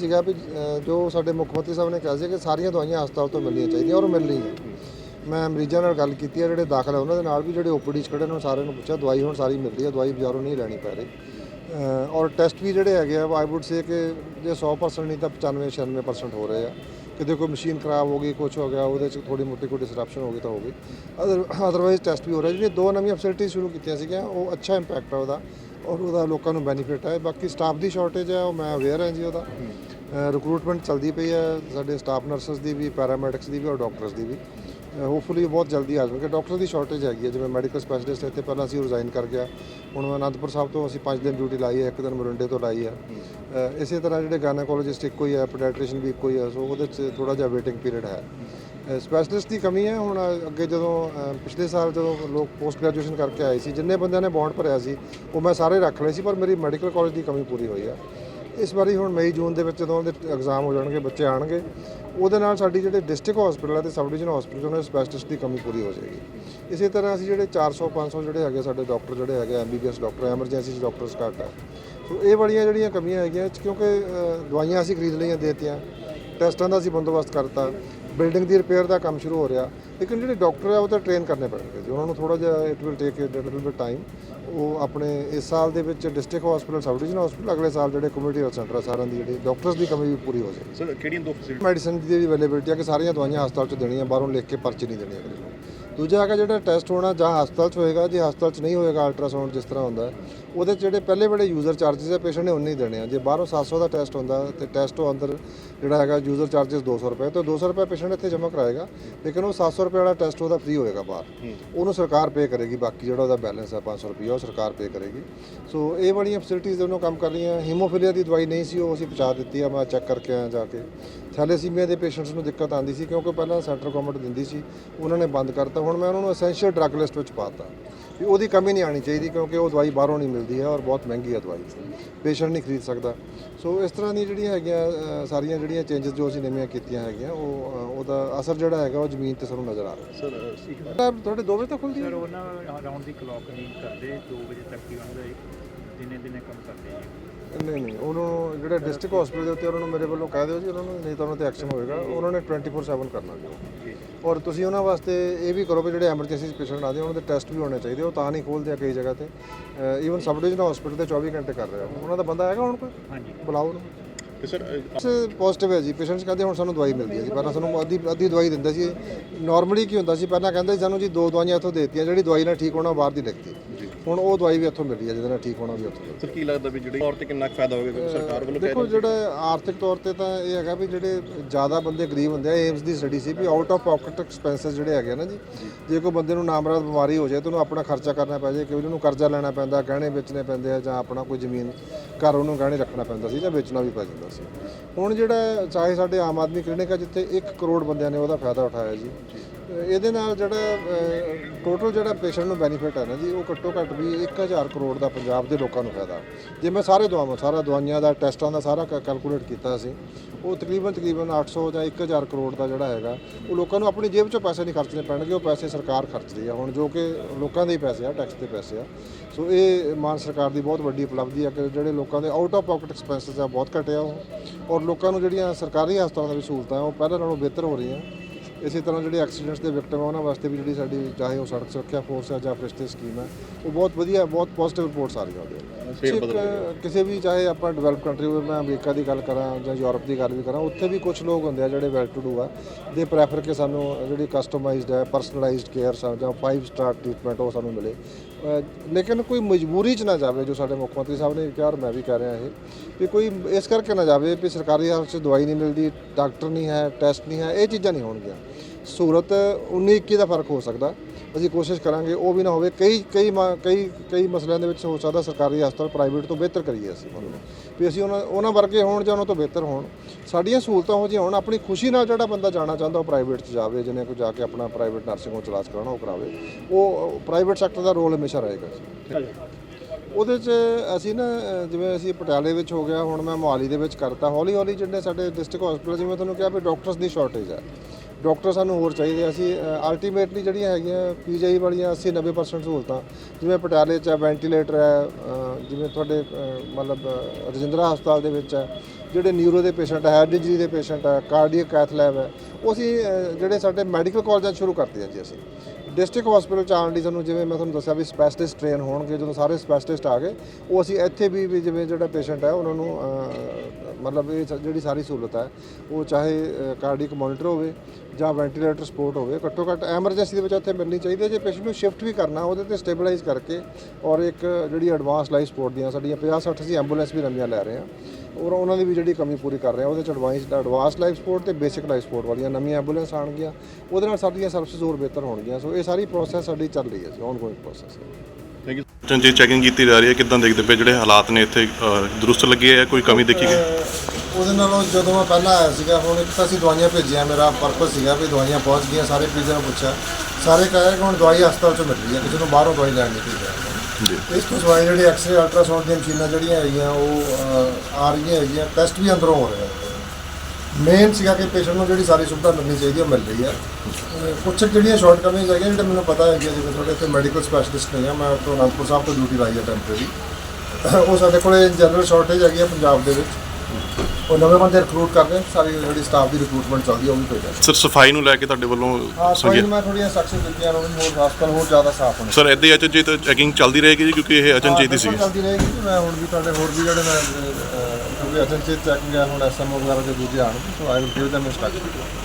ਸੀਗਾ ਵੀ ਅ, ਜੋ ਸਾਡੇ ਮੁੱਖ ਮੰਤਰੀ ਸਾਹਿਬ ਨੇ ਕਿਹਾ ਸੀ ਕਿ ਸਾਰੀਆਂ ਦਵਾਈਆਂ ਹਸਪਤਾਲ ਤੋਂ ਮਿਲਣੀਆਂ ਚਾਹੀਦੀਆਂ ਔਰ ਮਿਲ ਰਹੀਆਂ। ਮੈਂ ਮਰੀਜ਼ਾਂ ਨਾਲ ਗੱਲ ਕੀਤੀ ਹੈ ਜਿਹੜੇ ਦਾਖਲ ਹੈ ਉਹਨਾਂ ਦੇ ਨਾਲ ਵੀ ਜਿਹੜੇ ਓਪੀਡੀ 'ਚ ਖੜੇ ਨੇ ਉਹਨਾਂ ਸਾਰਿਆਂ ਨੂੰ ਪੁੱਛਿਆ ਦਵਾਈ ਹੁਣ ਸਾਰੀ ਮਿਲ ਰਹੀ ਹੈ ਦਵਾਈ ਬਾਜ਼ਾਰੋਂ ਨਹੀਂ ਲੈਣੀ ਪੈ ਰਹੀ। ਅ, ਔਰ ਟੈਸਟ ਵੀ ਜਿਹੜੇ ਹੈਗੇ ਆ ਆਈ ਊਡ ਸੇ ਕਿ ਜੇ 100% ਨਹੀਂ ਤਾਂ 95 96% ਹੋ ਰਹੇ ਆ। ਕਿਤੇ ਕੋਈ ਮਸ਼ੀਨ ਖਰਾਬ ਹੋ ਗਈ ਕੁਝ ਹੋ ਗਿਆ ਉਹਦੇ 'ਚ ਥੋੜੀ ਮੋਟੀ ਕੋਈ ਡਿਸਰਪਸ਼ਨ ਹੋ ਗਈ ਤਾਂ ਹੋ ਗਈ। ਅਦਰ ਅਦਰਵਾਈਜ਼ ਟੈਸਟ ਵੀ ਹੋ ਰਿਹਾ ਜਿਹੜੀਆਂ ਦੋ ਨਵੀਆਂ ਫੈਸਿਲਿਟੀ ਸ਼ੁਰੂ ਕੀਤੀਆਂ ਸੀਗੀਆਂ ਉਹ ਅੱਛਾ ਇੰਪੈਕਟ ਆ ਉਹਦਾ ਔਰ ਉਹਦਾ ਲੋਕਾਂ ਨੂੰ ਬੈਨੀਫਿਟ ਹੈ ਬਾਕੀ ਸਟਾਫ ਦੀ ਸ਼ਾਰਟੇਜ ਹੈ ਉਹ ਮੈਂ ਅਵੇਅਰ ਹਾਂ ਜੀ ਉਹਦਾ। ਰਿਕਰੂਟਮੈਂਟ ਚੱਲਦੀ ਪਈ ਹੈ, ਸਾਡੇ ਸਟਾਫ ਨਰਸਸ ਦੀ ਵੀ ਪੈਰਾਮੈਡਿਕਸ ਦੀ ਵੀ ਔਰ ਡਾਕਟਰਸ ਦੀ ਵੀ। ਹੋਪਫੁਲੀ ਬਹੁਤ ਜਲਦੀ ਆ ਜਾਣਗੇ ਡਾਕਟਰ ਦੀ ਸ਼ਾਰਟੇਜ ਹੈਗੀ ਹੈ, ਜਿਵੇਂ ਮੈਡੀਕਲ ਸਪੈਸ਼ਲਿਸਟ ਇੱਥੇ ਪਹਿਲਾਂ ਅਸੀਂ ਰਿਜ਼ਾਈਨ ਕਰ ਗਿਆ। ਹੁਣ ਮੈਂ ਅਨੰਦਪੁਰ ਸਾਹਿਬ ਤੋਂ ਅਸੀਂ 5 ਦਿਨ ਡਿਊਟੀ ਲਾਈ ਹੈ, ਇੱਕ ਦਿਨ ਮੋਰਿੰਡੇ ਤੋਂ ਲਾਈ ਹੈ। ਇਸੇ ਤਰ੍ਹਾਂ ਜਿਹੜੇ ਗਾਇਨੋਕੋਲੋਜਿਸਟ ਇੱਕੋ ਹੀ ਹੈ ਪੀਡੀਆਟ੍ਰੀਸ਼ੀਅਨ ਵੀ ਇੱਕੋ ਹੀ ਹੈ, ਸੋ ਉਹਦੇ 'ਚ ਥੋੜਾ ਜਿਹਾ ਵੇਟਿੰਗ ਪੀਰੀਅਡ ਹੈ। ਸਪੈਸ਼ਲਿਸਟ ਦੀ ਕਮੀ ਹੈ, ਹੁਣ ਅੱਗੇ ਜਦੋਂ ਪਿਛਲੇ ਸਾਲ ਜਦੋਂ ਲੋਕ ਪੋਸਟ ਗ੍ਰੈਜੂਏਸ਼ਨ ਕਰਕੇ ਆਏ ਸੀ, ਜਿੰਨੇ ਬੰਦਿਆਂ ਨੇ ਬੌਂਡ ਭਰਿਆ ਸੀ, ਉਹ ਮੈਂ ਸਾਰੇ ਰੱਖ ਲਏ ਸੀ, ਪਰ ਮੇਰੀ ਮੈਡੀਕਲ ਕਾਲਜ ਦੀ ਕਮੀ ਪੂਰੀ ਹੋਈ ਹੈ। ਇਸ ਵਾਰੀ ਹੁਣ ਮਈ, ਜੂਨ ਦੇ ਵਿੱਚ ਜਦੋਂ ਉਹਦੇ ਐਗਜ਼ਾਮ ਹੋ ਜਾਣਗੇ, ਬੱਚੇ ਆਣਗੇ ਉਹਦੇ ਨਾਲ ਸਾਡੀ ਜਿਹੜੇ ਡਿਸਟ੍ਰਿਕਟ ਹਸਪੀਟਲ ਹੈ ਤੇ ਸਬ ਡਿਵੀਜ਼ਨ ਹਸਪੀਟਲ ਉਹਨਾਂ ਸਪੈਸ਼ਲਿਸਟ ਦੀ ਕਮੀ ਪੂਰੀ ਹੋ ਜਾਏਗੀ। ਇਸੇ ਤਰ੍ਹਾਂ ਅਸੀਂ ਜਿਹੜੇ 400 500 ਜਿਹੜੇ ਹੈਗੇ ਸਾਡੇ ਡਾਕਟਰ ਜਿਹੜੇ ਹੈਗੇ ਐਮਬੀਬੀਐਸ ਡਾਕਟਰ ਐਮਰਜੈਂਸੀ ਡਾਕਟਰਸ ਘੱਟ ਹੈ ਸੋ ਇਹ ਵਾਲੀਆਂ ਜਿਹੜੀਆਂ ਕਮੀਆਂ ਹੈਗੀਆਂ 'ਚ ਕਿਉਂਕਿ ਦਵਾਈਆਂ ਅਸੀਂ ਖਰੀਦ ਲਈਆਂ ਦੇਤੀਆਂ, ਟੈਸਟਾਂ ਦਾ ਅਸੀਂ ਬੰਦੋਬਸਤ ਕਰਤਾ ਬਿਲਡਿੰਗ ਦੀ ਰਿਪੇਅਰ ਦਾ ਕੰਮ ਸ਼ੁਰੂ ਹੋ ਰਿਹਾ। ਲੇਕਿਨ ਜਿਹੜੇ ਡਾਕਟਰ ਆ ਉਹ ਤਾਂ ਟ੍ਰੇਨ ਕਰਨੇ ਪੈਣਗੇ ਜੀ। ਉਹਨਾਂ ਨੂੰ ਥੋੜਾ ਜਿਹਾ it will take it little bit time ਉਹ ਆਪਣੇ ਇਸ ਸਾਲ ਦੇ ਵਿੱਚ district hospital sub division hospital ਅਗਲੇ ਸਾਲ ਜਿਹੜੇ ਕਮਿਊਨਿਟੀ ਹੈਲਥ ਸੈਂਟਰ ਸਾਰਿਆਂ ਦੀ ਜਿਹੜੀ ਡਾਕਟਰਸ ਦੀ ਕਮੀ ਵੀ ਪੂਰੀ ਹੋ ਜਾਏਗੀ। ਸਰ ਕਿਹੜੀਆਂ ਦੋ ਫੈਸਿਲਿਟੀ ਮੈਡੀਸਨ ਦੀ ਅਵੇਲੇਬਿਲਟੀ ਆ ਕਿ ਸਾਰੀਆਂ ਦਵਾਈਆਂ ਹਸਪਤਾਲ 'ਚ ਦੇਣੀਆਂ ਬਾਹਰੋਂ ਲਿਖ ਕੇ ਪਰਚੀ ਨਹੀਂ ਦੇਣੀ ਅਗਲੇ ਨੂੰ। ਦੂਜਾ ਹੈਗਾ ਜਿਹੜਾ ਟੈਸਟ ਹੋਣਾ ਜਾਂ ਹਸਪਤਾਲ 'ਚ ਹੋਏਗਾ ਜੇ ਹਸਪਤਾਲ 'ਚ ਨਹੀਂ ਹੋਏਗਾ ਅਲਟਰਾਸਾਊਂਡ ਜਿਸ ਤਰ੍ਹਾਂ ਹੁੰਦਾ ਉਹਦੇ ਜਿਹੜੇ ਪਹਿਲੇ ਬੜੇ ਯੂਜ਼ਰ ਚਾਰजेस ਹੈ ਪੇਸ਼ੈਂਟ ਨੇ ਉਹਨੇ ਹੀ ਦੇਣੇ ਆ। ਜੇ ਬਾਹਰੋਂ 700 ਦਾ ਟੈਸਟ ਹੁੰਦਾ ਤੇ ਟੈਸਟ ਉਹ ਅੰਦਰ ਜਿਹੜਾ ਹੈਗਾ ਯੂਜ਼ਰ ਚਾਰजेस 200 ਰੁਪਏ ਤੇ 200 ਰੁਪਏ ਪੇਸ਼ੈਂਟ ਇੱਥੇ ਜਮ੍ਹਾਂ ਕਰਾਏਗਾ ਲੇਕਿਨ ਉਹ 700 ਰੁਪਏ ਵਾਲਾ ਟੈਸਟ ਉਹਦਾ ਫ੍ਰੀ ਹੋਏਗਾ ਬਾਹਰ। ਉਹਨੂੰ ਸਰਕਾਰ ਪੇ ਕਰੇਗੀ ਬਾਕੀ ਜਿਹੜਾ ਉਹਦਾ ਬੈਲੈਂਸ ਹੈ 500 ਰੁਪਏ ਉਹ ਸਰਕਾਰ ਪੇ ਕਰੇਗੀ। ਸੋ ਇਹ ਵਾਲੀਆਂ ਫੈਸਿਲਿਟੀਆਂ ਉਹਨੂੰ ਕੰਮ ਕਰ ਰਹੀਆਂ ਹੀਮੋਫੀਲੀਆ ਦੀ ਦਵਾਈ ਨਹੀਂ ਸੀ ਉਹ ਅਸੀਂ ਪਹੁੰਚਾ ਦਿੱਤੀ ਆ ਮੈਂ ਚੈੱਕ ਕਰਕੇ ਆਇਆ ਜਾ ਕੇ। ਥੈਲੇਸੀਮੀਆ ਦੇ ਪੇਸ਼ੈਂਟਸ ਨੂੰ ਦਿੱਕਤ ਆਂਦੀ ਸੀ ਕਿਉਂਕਿ ਪਹਿਲਾਂ ਸੈਂਟਰ ਗਵਰਨਮੈਂਟ ਦਿੰਦੀ ਸੀ ਉਹਨਾਂ ਨੇ ਬੰਦ ਕਰਤਾ ਹੁਣ ਮੈਂ ਉਹਨਾਂ ਨੂੰ ਐਸੈਂਸ਼ੀਅਲ ਡਰੱਗ ਲਿਸਟ ਵਿੱਚ ਪਾਤਾ ਵੀ ਉਹਦੀ ਕਮੀ ਨਹੀਂ ਆਣੀ ਚਾਹੀਦੀ ਕਿਉਂਕਿ ਉਹ ਦਵਾਈ ਬਾਹਰੋਂ ਨਹੀਂ ਮਿਲਦੀ ਹੈ ਔਰ ਬਹੁਤ ਮਹਿੰਗੀ ਹੈ ਦਵਾਈ। ਪੇਸ਼ੈਂਟ ਨਹੀਂ ਖਰੀਦ ਸਕਦਾ। ਸੋ ਇਸ ਤਰ੍ਹਾਂ ਦੀ ਜਿਹੜੀਆਂ ਹੈਗੀਆਂ ਸਾਰੀਆਂ ਜਿਹੜੀਆਂ ਚੇਂਜਸ ਜੋ ਅਸੀਂ ਨਵੀਆਂ ਕੀਤੀਆਂ ਹੈਗੀਆਂ ਉਹ ਉਹਦਾ ਅਸਰ ਜਿਹੜਾ ਹੈਗਾ ਉਹ ਜ਼ਮੀਨ ਤੇ ਸਾਨੂੰ ਨਜ਼ਰ ਆ ਰਿਹਾ। ਸਰ ਤੁਹਾਡੇ 2 ਵਜੇ ਤੱਕ ਖੁੱਲਦੀ ਹੈ? ਸਰ ਉਹਨਾਂ ਰਾਉਂਡ ਦੀ ਕਲੌਕ ਨਹੀਂ ਕਰਦੇ 2 ਵਜੇ ਤੱਕ ਹੀ ਉਹਨਾਂ ਦਾ ਦਿਨੇ ਦਿਨੇ ਕੰਮ ਕਰਦੇ ਜੀ। ਨਹੀਂ ਨਹੀਂ ਉਹਨੂੰ ਜਿਹੜੇ ਡਿਸਟ੍ਰਿਕਟ ਹਸਪੀਟਲ ਦੇ ਉੱਤੇ ਉਹਨਾਂ ਨੂੰ ਮੇਰੇ ਵੱਲੋਂ ਕਹਿ ਦਿਓ ਜੀ ਉਹਨਾਂ ਨੂੰ ਨਹੀਂ ਤਾਂ ਉਹਨਾਂ ਤੇ ਐਕਸ਼ਨ ਹੋਏਗਾ ਉਹਨਾਂ ਨੇ 24/7 ਕਰਨਾ ਜੀ ਔਰ ਤੁਸੀਂ ਉਹਨਾਂ ਵਾਸਤੇ ਇਹ ਵੀ ਕਰੋ ਵੀ ਜਿਹੜੇ ਐਮਰਜੈਂਸੀ ਪੇਸ਼ੈਂਟ ਆਦੇ ਉਹਨਾਂ ਦੇ ਟੈਸਟ ਵੀ ਹੋਣੇ ਚਾਹੀਦੇ ਉਹ ਤਾਂ ਨਹੀਂ ਖੋਲਦੇ ਆ ਕਈ ਜਗ੍ਹਾ ਤੇ। ਈਵਨ ਸਬ ਡਿਵੀਜ਼ਨ ਹਸਪੀਟਲ ਤੇ 24 ਘੰਟੇ ਕਰ ਰਿਹਾ ਉਹਨਾਂ ਦਾ ਬੰਦਾ ਹੈਗਾ ਹੁਣ ਕੋਈ? ਹਾਂਜੀ। ਬੁਲਾਓ ਉਹਨੂੰ। ਤੇ ਸਰ ਪੋਜ਼ਿਟਿਵ ਹੈ ਜੀ। ਪੇਸ਼ੈਂਟਸ ਕਹਿੰਦੇ ਹੁਣ ਸਾਨੂੰ ਦਵਾਈ ਮਿਲਦੀ ਹੈ ਜੀ। ਪਹਿਲਾਂ ਸਾਨੂੰ ਅੱਧੀ ਅੱਧੀ ਦਵਾਈ ਦਿੰਦੇ ਸੀ। ਨਾਰਮਲੀ ਕੀ ਹੁੰਦਾ ਸੀ? ਪਹਿਲਾਂ ਕਹਿੰਦੇ ਸੀ ਸਾਨੂੰ ਜੀ ਦੋ ਦਵਾਈਆਂ ਇੱਥੋਂ ਦੇ ਦਿੱਤੀਆਂ ਜਿਹੜੀ ਦਵਾਈ ਨਾਲ ਠੀਕ ਹੋਣਾ ਉਹ ਬਾਹਰ ਦੀ ਲਿਖਤੀ ਹੁਣ ਉਹ ਦਵਾਈ ਵੀ ਇੱਥੋਂ ਮਿਲ ਰਹੀ ਹੈ ਜਿਹਦੇ ਨਾਲ ਠੀਕ ਹੋਣਾ ਵੀ ਉੱਥੋਂ। ਸਰ ਕੀ ਲੱਗਦਾ ਵੀ ਜਿਹੜੀ ਤੌਰ ਤੇ ਕਿੰਨਾ ਕੁ ਫਾਇਦਾ ਹੋਵੇਗਾ ਕਿਉਂਕਿ ਸਰਕਾਰ ਵੱਲੋਂ ਦੇਖੋ ਜਿਹੜਾ ਆਰਥਿਕ ਤੌਰ ਤੇ ਤਾਂ ਇਹ ਹੈਗਾ ਵੀ ਜਿਹੜੇ ਜ਼ਿਆਦਾ ਬੰਦੇ ਗਰੀਬ ਹੁੰਦੇ ਆ ਏਮਸ ਦੀ ਸਟੱਡੀ ਸੀ ਵੀ ਆਊਟ ਆਫ ਪਾਕਟ ਐਕਸਪੈਂਸਸ ਜਿਹੜੇ ਹੈਗੇ ਨਾ ਜੀ ਜੇ। ਕੋਈ ਬੰਦੇ ਨੂੰ ਨਾਮਰਾਦ ਬਿਮਾਰੀ ਹੋ ਜਾਏ ਤਾਂ ਉਹਨੂੰ ਆਪਣਾ ਖਰਚਾ ਕਰਨਾ ਪੈ ਜਾਏ ਕਿ ਉਹਨੂੰ ਕਰਜ਼ਾ ਲੈਣਾ ਪੈਂਦਾ ਗਹਿਣੇ ਵੇਚਣੇ ਪੈਂਦੇ ਆ ਜਾਂ ਆਪਣਾ ਕੋਈ ਜ਼ਮੀਨ ਘਰ ਉਹਨੂੰ ਗਹਿਣੇ ਰੱਖਣਾ ਪੈਂਦਾ ਸੀ ਜਾਂ ਵੇਚਣਾ ਵੀ ਪੈ ਜਾਂਦਾ ਸੀ। ਹੁਣ ਜਿਹੜਾ ਚਾਹੇ ਸਾਡੇ ਆਮ ਆਦਮੀ ਕਲੀਨਿਕ ਆ ਜਿੱਥੇ 1 ਕਰੋੜ ਬੰਦਿਆਂ ਨੇ ਉਹਦਾ ਫਾਇਦਾ ਉਠਾਇਆ ਜੀ। ਇਹਦੇ ਨਾਲ ਜਿਹੜਾ ਟੋਟਲ ਜਿਹੜਾ ਪੇਸ਼ੈਂਟ ਨੂੰ ਬੈਨੀਫਿਟ ਹੈ ਨਾ ਜੀ, ਉਹ ਘੱਟੋ ਘੱਟ ਵੀ 1000 ਕਰੋੜ ਦਾ ਪੰਜਾਬ ਦੇ ਲੋਕਾਂ ਨੂੰ ਫਾਇਦਾ। ਜੇ ਮੈਂ ਸਾਰੇ ਦਵਾਵਾਂ, ਸਾਰਾ ਦਵਾਈਆਂ ਦਾ, ਟੈਸਟਾਂ ਦਾ ਸਾਰਾ ਕੈਲਕੂਲੇਟ ਕੀਤਾ ਸੀ, ਉਹ ਤਕਰੀਬਨ ਤਕਰੀਬਨ 800 ਜਾਂ 1000 ਕਰੋੜ ਦਾ ਜਿਹੜਾ ਹੈਗਾ, ਉਹ ਲੋਕਾਂ ਨੂੰ ਆਪਣੀ ਜੇਬ ਚੋਂ ਪੈਸੇ ਨਹੀਂ ਖਰਚਣੇ ਪੈਣਗੇ, ਉਹ ਪੈਸੇ ਸਰਕਾਰ ਖਰਚਦੀ ਆ। ਹੁਣ ਜੋ ਕਿ ਲੋਕਾਂ ਦੇ ਹੀ ਪੈਸੇ ਆ ਟੈਕਸ ਦੇ ਪੈਸੇ ਆ। ਸੋ ਇਹ ਮਾਨ ਸਰਕਾਰ ਦੀ ਬਹੁਤ ਵੱਡੀ ਉਪਲਬਧੀ ਆ ਕਿ ਜਿਹੜੇ ਲੋਕਾਂ ਦੇ ਆਊਟ ਆਫ ਪਾਕਟ ਐਕਸਪੈਂਸਸ ਆ, ਬਹੁਤ ਘਟਿਆ ਉਹ। ਔਰ ਲੋਕਾਂ ਨੂੰ ਜਿਹੜੀਆਂ ਸਰਕਾਰੀ ਹਸਪਤਾਲਾਂ ਦੇ ਸਹੂਲਤਾਂ, ਉਹ ਪਹਿਲਾਂ ਨਾਲੋਂ ਬਿਹਤਰ ਹੋ ਰਹੀਆਂ। ਇਸੇ ਤਰ੍ਹਾਂ ਜਿਹੜੇ ਐਕਸੀਡੈਂਟਸ ਦੇ ਵਿਕਟਮ ਆ ਉਹਨਾਂ ਵਾਸਤੇ ਵੀ ਜਿਹੜੀ ਸਾਡੀ ਚਾਹੇ ਉਹ ਸੜਕ ਸੁਰੱਖਿਆ ਫੋਰਸ ਹੈ ਜਾਂ ਫਰਿਸ਼ਤੇ ਸਕੀਮ ਹੈ ਉਹ ਬਹੁਤ ਵਧੀਆ ਬਹੁਤ ਪੋਜ਼ਿਟਿਵ ਰਿਪੋਰਟਸ ਆ ਰਹੀਆਂ ਉਹਦੇ ਕਿਸੇ ਵੀ ਚਾਹੇ ਆਪਾਂ ਡਿਵੈਲਪ ਕੰਟਰੀ ਹੋਵੇ ਮੈਂ ਅਮਰੀਕਾ ਦੀ ਗੱਲ ਕਰਾਂ ਜਾਂ ਯੂਰਪ ਦੀ ਗੱਲ ਵੀ ਕਰਾਂ ਉੱਥੇ ਵੀ ਕੁਝ ਲੋਕ ਹੁੰਦੇ ਆ ਜਿਹੜੇ ਵੈਲ ਟੂ ਡੂ ਆ ਦੇ ਪ੍ਰੈਫਰ ਕਿ ਸਾਨੂੰ ਜਿਹੜੀ ਕਸਟਮਾਈਜ਼ਡ ਹੈ ਪਰਸਨਲਾਈਜ਼ਡ ਕੇਅਰ ਜਾਂ 5 ਸਟਾਰ ਟ੍ਰੀਟਮੈਂਟ ਉਹ ਸਾਨੂੰ ਮਿਲੇ। ਲੇਕਿਨ ਕੋਈ ਮਜਬੂਰੀ 'ਚ ਨਾ ਜਾਵੇ ਜੋ ਸਾਡੇ ਮੁੱਖ ਮੰਤਰੀ ਸਾਹਿਬ ਨੇ ਕਿਹਾ ਔਰ ਮੈਂ ਵੀ ਕਹਿ ਰਿਹਾ ਇਹ, ਵੀ ਕੋਈ ਇਸ ਕਰਕੇ ਨਾ ਜਾਵੇ ਵੀ ਸਰਕਾਰੀ ਹਸਪਤਾਲ 'ਚ ਦਵਾਈ ਨਹੀਂ ਮਿਲਦੀ, ਡਾਕਟਰ ਨਹੀਂ ਹੈ, ਟੈਸਟ ਨਹੀਂ ਹੈ, ਇਹ ਚੀਜ਼ਾਂ ਨਹੀਂ ਹੋਣਗੀਆਂ। ਸੂਰਤ 19 21 ਦਾ ਫ਼ਰਕ ਹੋ ਸਕਦਾ। ਅਸੀਂ ਕੋਸ਼ਿਸ਼ ਕਰਾਂਗੇ ਉਹ ਵੀ ਨਾ ਹੋਵੇ ਕਈ ਕਈ ਮਾ- ਕਈ ਕਈ ਮਸਲਿਆਂ ਦੇ ਵਿੱਚ ਹੋ ਸਕਦਾ ਸਰਕਾਰੀ ਹਸਪਤਾਲ ਪ੍ਰਾਈਵੇਟ ਤੋਂ ਬਿਹਤਰ ਕਰੀਏ ਅਸੀਂ ਮਤਲਬ ਵੀ ਅਸੀਂ ਉਹਨਾਂ ਉਹਨਾਂ ਵਰਗੇ ਹੋਣ ਜਾਂ ਉਹਨਾਂ ਤੋਂ ਬਿਹਤਰ ਹੋਣ। ਸਾਡੀਆਂ ਸਹੂਲਤਾਂ ਹੋ ਜਿਹੀਆਂ ਹੋਣ ਆਪਣੀ ਖੁਸ਼ੀ ਨਾਲ ਜਿਹੜਾ ਬੰਦਾ ਜਾਣਾ ਚਾਹੁੰਦਾ ਉਹ ਪ੍ਰਾਈਵੇਟ 'ਚ ਜਾਵੇ ਜਿਹਨੇ ਕੋਈ ਜਾ ਕੇ ਆਪਣਾ ਪ੍ਰਾਈਵੇਟ ਨਰਸਿੰਗ ਹੋਮ ਇਲਾਜ ਕਰਾਉਣਾ ਉਹ ਕਰਾਵੇ। ਉਹ ਪ੍ਰਾਈਵੇਟ ਸੈਕਟਰ ਦਾ ਰੋਲ ਹਮੇਸ਼ਾ ਰਹੇਗਾ ਜੀ। ਉਹਦੇ 'ਚ ਅਸੀਂ ਨਾ ਅ, ਜਿਵੇਂ ਅਸੀਂ ਪਟਿਆਲੇ ਵਿੱਚ ਹੋ ਗਿਆ ਹੁਣ ਮੈਂ ਮੋਹਾਲੀ ਦੇ ਵਿੱਚ ਕਰਤਾ ਹੌਲੀ ਹੌਲੀ ਜਿਹੜੇ ਸਾਡੇ ਡਿਸਟ੍ਰਿਕਟ ਹਸਪੀਟਲ ਜਿਵੇਂ ਤੁਹਾਨੂੰ ਕਿਹਾ ਵੀ ਡਾਕਟਰਸ ਦੀ ਸ਼ਾਰਟੇਜ ਹੈ ਡਾਕਟਰ ਸਾਨੂੰ ਹੋਰ ਚਾਹੀਦੇ ਅਸੀਂ ਅਲਟੀਮੇਟਲੀ ਜਿਹੜੀਆਂ ਹੈਗੀਆਂ ਪੀਜੀਆਈ ਵਾਲੀਆਂ 80 90% ਸਹੂਲਤਾਂ, ਜਿਵੇਂ ਪਟਿਆਲੇ 'ਚ ਹੈ ਵੈਂਟੀਲੇਟਰ ਹੈ ਜਿਵੇਂ ਤੁਹਾਡੇ ਮਤਲਬ ਰਜਿੰਦਰਾ ਹਸਪਤਾਲ ਦੇ ਵਿੱਚ ਹੈ, ਜਿਹੜੇ ਨਿਊਰੋ ਦੇ ਪੇਸ਼ੈਂਟ ਹੈ ਹੈਡ ਇੰਜਰੀ ਦੇ ਪੇਸ਼ੈਂਟ ਹੈ ਕਾਰਡੀਅਕ ਕੈਥ ਲੈਬ ਹੈ, ਉਹ ਅਸੀਂ ਜਿਹੜੇ ਸਾਡੇ ਮੈਡੀਕਲ ਕਾਲਜਾਂ ਸ਼ੁਰੂ ਕਰਤੇ ਆ ਜੀ ਅਸੀਂ। ਡਿਸਟ੍ਰਿਕਟ ਹਸਪੀਟਲ ਚ ਆਉਣ ਲਈ ਸਾਨੂੰ ਜਿਵੇਂ ਮੈਂ ਤੁਹਾਨੂੰ ਦੱਸਿਆ ਵੀ ਸਪੈਸ਼ਲਿਸਟ ਟ੍ਰੇਨ ਹੋਣਗੇ, ਜਦੋਂ ਸਾਰੇ ਸਪੈਸ਼ਲਿਸਟ ਆ ਗਏ, ਉਹ ਅਸੀਂ ਇੱਥੇ ਵੀ ਜਿਵੇਂ ਜਿਹੜਾ ਪੇਸ਼ੈਂਟ ਹੈ, ਉਹਨਾਂ ਨੂੰ ਮਤਲਬ ਇਹ ਜਿਹੜੀ ਸਾਰੀ ਸਹੂਲਤ ਹੈ, ਉਹ ਚਾਹੇ ਕਾਰਡੀਕ ਮੋਨੀਟਰ ਹੋਵੇ ਜਾਂ ਵੈਂਟੀਲੇਟਰ ਸਪੋਰਟ ਹੋਵੇ, ਘੱਟੋ ਘੱਟ ਐਮਰਜੈਂਸੀ ਦੇ ਵਿੱਚ ਇੱਥੇ ਮਿਲਣੀ ਚਾਹੀਦੀ ਹੈ। ਜੇ ਪੇਸ਼ੈਂਟ ਨੂੰ ਸ਼ਿਫਟ ਵੀ ਕਰਨਾ, ਉਹਦੇ ਤੇ ਸਟੇਬਲਾਈਜ਼ ਕਰਕੇ ਔਰ ਇੱਕ ਜਿਹੜੀ ਐਡਵਾਂਸ ਲਾਈਫ ਸਪੋਰਟ ਦੀਆਂ ਸਾਡੀਆਂ 50 60 ਅਸੀਂ ਐਂਬੂਲੈਂਸ ਵੀ ਨਵੀਆਂ ਲੈ ਰਹੇ ਹਾਂ। ਔਰ ਉਹਨਾਂ ਦੀ ਵੀ ਜਿਹੜੀ ਕਮੀ ਪੂਰੀ ਕਰ ਰਹੇ ਹਾਂ ਉਹਦੇ ਚ ਐਡਵਾਂਸ ਐਡਵਾਂਸ ਲਾਈਫ ਸਪੋਰਟ ਤੇ ਬੇਸਿਕ ਲਾਈਫ ਸਪੋਰਟ ਵਾਲੀਆਂ ਨਵੀਆਂ ਐਂਬੂਲੈਂਸ ਆਉਣਗੀਆਂ। ਉਹਦੇ ਨਾਲ ਸਾਡੀਆਂ ਸਰਵਿਸਿਜ਼ ਹੋਰ ਬਿਹਤਰ ਹੋਣਗੀਆਂ। ਸੋ ਇਹ ਸਾਰੀ ਪ੍ਰੋਸੈਸ ਸਾਡੀ ਚੱਲ ਰਹੀ ਹੈ ਜੀ ਆਨਗੋਇੰਗ ਪ੍ਰੋਸੈਸ ਹੈ ਥੈਂਕ ਯੂ ਚੰਜੀ ਚੈਕਿੰਗ ਕੀਤੀ ਜਾ ਰਹੀ ਹੈ ਕਿਦਾਂ ਦੇਖਦੇ ਪਏ ਜਿਹੜੇ ਹਾਲਾਤ ਨੇ ਇੱਥੇ ਦਰੁਸਤ ਲੱਗੇ ਆ ਕੋਈ ਕਮੀ ਦੇਖੀ ਗਈ? ਉਹਦੇ ਨਾਲੋਂ ਜਦੋਂ ਮੈਂ ਪਹਿਲਾਂ ਆਇਆ ਸੀਗਾ ਹੁਣ ਇੱਕ ਤਾਂ ਅਸੀਂ ਦਵਾਈਆਂ ਭੇਜੀਆਂ ਮੇਰਾ ਪਰਪਸ ਸੀਗਾ ਵੀ ਦਵਾਈਆਂ ਪਹੁੰਚ ਗਈਆਂ ਸਾਰੇ ਪੀਜ਼ੇ ਨੂੰ ਪੁੱਛਿਆ। ਸਾਰੇ ਕਹੇ ਕਿ ਹੁਣ ਦਵਾਈ ਹਸਪਤਾਲ ਚੋਂ ਮਿਲ ਰਹੀ ਹੈ ਕਿਸੇ ਨੂੰ ਬਾਹਰੋਂ ਦਵਾਈ ਲੈਣ ਨਹੀਂ ਜੀ ਇਸ ਤੋਂ ਸਿਵਾਏ ਜਿਹੜੇ ਐਕਸਰੇ ਅਲਟਰਾਸਾਊਂਡ ਦੀਆਂ ਮਸ਼ੀਨਾਂ ਜਿਹੜੀਆਂ ਹੈਗੀਆਂ ਉਹ ਆ ਰਹੀਆਂ ਹੈਗੀਆਂ ਟੈਸਟ ਵੀ ਅੰਦਰੋਂ ਹੋ ਰਿਹਾ ਆ ਮੇਨ ਸੀਗਾ ਕਿ ਪੇਸ਼ੈਂਟ ਨੂੰ ਜਿਹੜੀ ਸਾਰੀ ਸੁਵਿਧਾ ਮਿਲਣੀ ਚਾਹੀਦੀ ਹੈ ਉਹ ਮਿਲ ਰਹੀ ਹੈ। ਅਹ, ਕੁਛ ਜਿਹੜੀਆਂ ਸ਼ਾਰਟਕਮਿੰਗਸ ਹੈਗੀਆਂ ਜਿਹੜੇ ਮੈਨੂੰ ਪਤਾ ਹੈਗੀਆਂ ਜਿਵੇਂ ਤੁਹਾਡੇ ਇੱਥੇ ਮੈਡੀਕਲ ਸਪੈਸ਼ਲਿਸਟ ਨੇ ਮੈਂ ਤੋਂ ਅਨੰਦਪੁਰ ਸਾਹਿਬ ਤੋਂ ਡਿਊਟੀ ਲਾਈ ਹੈ ਟੈਂਪਰੇਰੀ ਉਹ ਸਾਡੇ ਕੋਲੇ ਜਨਰਲ ਸ਼ਾਰਟੇਜ ਹੈਗੀ ਹੈ ਪੰਜਾਬ ਦੇ ਵਿੱਚ। ਉਹ ਨਵੇਂ ਬੰਦੇ ਰਿਕਰੂਟ ਕਰ ਰਹੇ ਹਾਂ। ਸਾਰੀ ਜਿਹੜੀ ਸਟਾਫ ਦੀ ਰਿਕਰੂਟਮੈਂਟ ਚੱਲਦੀ ਹੈ ਉਹ ਵੀ ਭੇਜਾਂ ਸਰ ਸਫ਼ਾਈ ਨੂੰ ਲੈ ਕੇ ਤੁਹਾਡੇ ਵੱਲੋਂ ਹਾਂ ਸੋਈ ਮੈਂ ਥੋੜੀਆਂ ਸਖਤ ਦਿੱਤੀਆਂ ਉਹਨਾਂ ਨੂੰ ਹੋਰ ਹਸਪਤਾਲ ਹੋਰ ਜ਼ਿਆਦਾ ਸਾਫ਼ ਹੋਣੇ ਸਰ ਇੱਦਾਂ ਹੀ ਅਚਨਚੇਤ ਚੈਕਿੰਗ ਚੱਲਦੀ ਰਹੇਗੀ ਜੀ ਕਿਉਂਕਿ ਇਹ ਅਚਨਚੇਤ ਹੀ ਸੀ ਚੱਲਦੀ ਰਹੇਗੀ ਜੀ। ਮੈਂ ਹੁਣ ਵੀ ਤੁਹਾਡੇ ਹੋਰ ਵੀ ਜਿਹੜੇ ਮੈਂ ਕਿਉਂਕਿ ਅਚਨਚੇਤ ਚੈਕਿੰਗ ਹੈ ਹੁਣ ਐਸਐਮਓ ਵਗੈਰਾ ਦੇ ਦੂਜੇ ਆਣ so I will give them instruction